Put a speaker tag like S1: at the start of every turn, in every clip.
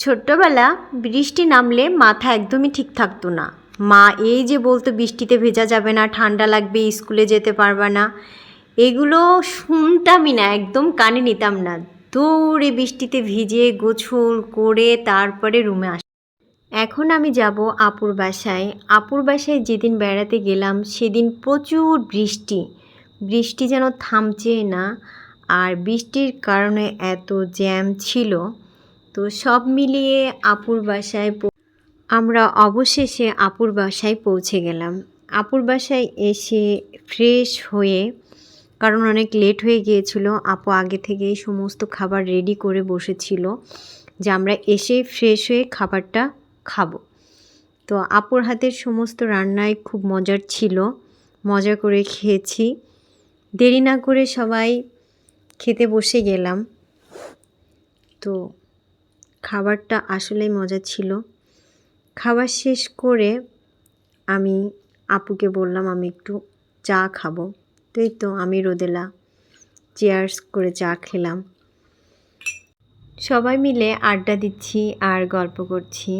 S1: ছোট্টবেলা বৃষ্টি নামলে মাথা একদমই ঠিক থাকতো না। মা, এই যে বলতো বৃষ্টিতে ভেজা যাবে না, ঠান্ডা লাগবে, স্কুলে যেতে পারবে না, এগুলো শুনতামই না, একদম কানে নিতাম না। দৌড়ে বৃষ্টিতে ভিজে গোছল করে তারপরে রুমে আস এখন আমি যাব আপুর বাসায়। আপুর বাসায় যেদিন বেড়াতে গেলাম, সেদিন প্রচুর বৃষ্টি। বৃষ্টি যেন থামছে না, আর বৃষ্টির কারণে এত জ্যাম ছিল। তো সব মিলিয়ে আপুর বাসায় আমরা অবশেষে আপুর বাসায় পৌঁছে গেলাম। আপুর বাসায় এসে ফ্রেশ হয়ে, কারণ অনেক লেট হয়ে গিয়েছিল, আপু আগে থেকেই সমস্ত খাবার রেডি করে বসেছিল যে আমরা এসে ফ্রেশ হয়ে খাবারটা খাব। তো আপুর হাতের সমস্ত রান্নাই খুব মজার ছিল, মজা করে খেয়েছি। দেরি না করে সবাই খেতে বসে গেলাম। তো খাবারটা আসলেই মজা ছিল। খাবার শেষ করে আমি আপুকে বললাম, আমি একটু চা খাব। তো এই তো আমি রোদেলা চেয়ার্স করে চা খেলাম। সবাই মিলে আড্ডা দিচ্ছি আর গল্প করছি।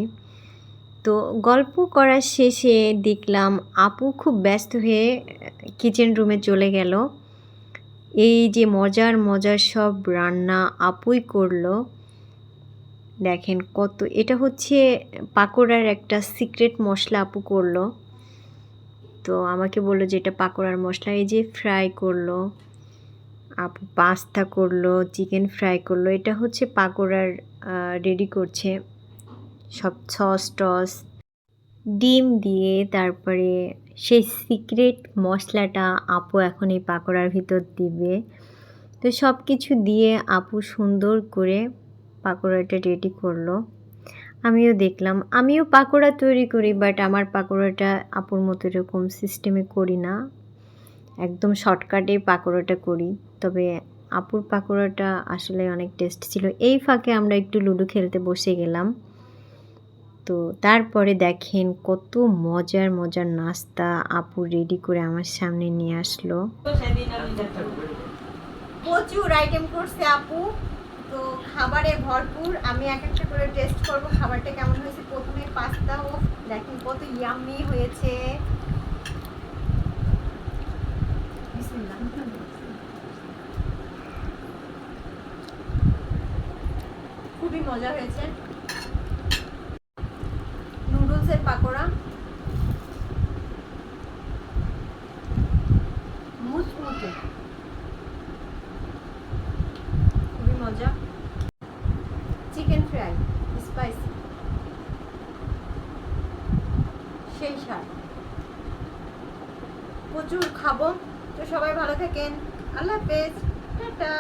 S1: তো গল্প করার শেষে দেখলাম আপু খুব ব্যস্ত হয়ে কিচেন রুমে চলে গেল। এই যে মজার মজার সব রান্না আপুই করল। দেখেন কত, এটা হচ্ছে পাকোড়ার একটা সিক্রেট মশলা আপু করল। তো আমাকে বলল যে এটা পাকোড়ার মশলা, এই যে ফ্রাই করল, আপু পাস্তা করল চিকেন ফ্রাই করল, এটা হচ্ছে পাকোড়ার রেডি করছে। সব সস টস, ডিম দিয়ে তারপরে সেই সিক্রেট মশলাটা আপু এখন এই পাকোড়ার ভিতর দিবে। তো সব কিছু দিয়ে আপু সুন্দর করে পাকোড়াটা রেডি করল। আমিও দেখলাম। আমিও পাকোড়া তৈরি করি বাট আমার পাকোড়াটা আপুর মতো এরকম সিস্টেমে করি না। একদম শর্টকাটে পাকোড়াটা করি। তবে আপুর পাকোড়াটা আসলে অনেক টেস্ট ছিল। এই ফাঁকে আমরা একটু লুডো খেলতে বসে গেলাম। তো তারপরে দেখেন কত মজার মজার নাস্তা আপু রেডি করে আমার সামনে নিয়ে আসলো। প্রচুর আইটেম করছে আপু। তো খাবারে ভরপুর। আমি এক একটা করে টেস্ট করব, খাবারটা কেমন হয়েছে? প্রথমে পাস্তা দেখেন কত ইয়াম্মি হয়েছে। খুবই মজা হয়েছে। নুডলসের পাকোড়া। মুচমুচে খুবই মজা? চিকেন ফ্রাই স্পাইসি সেই স্বাদ। প্রচুর খাব। তো সবাই ভালো থাকেন। আল্লাহ হাফেজ। টাটা।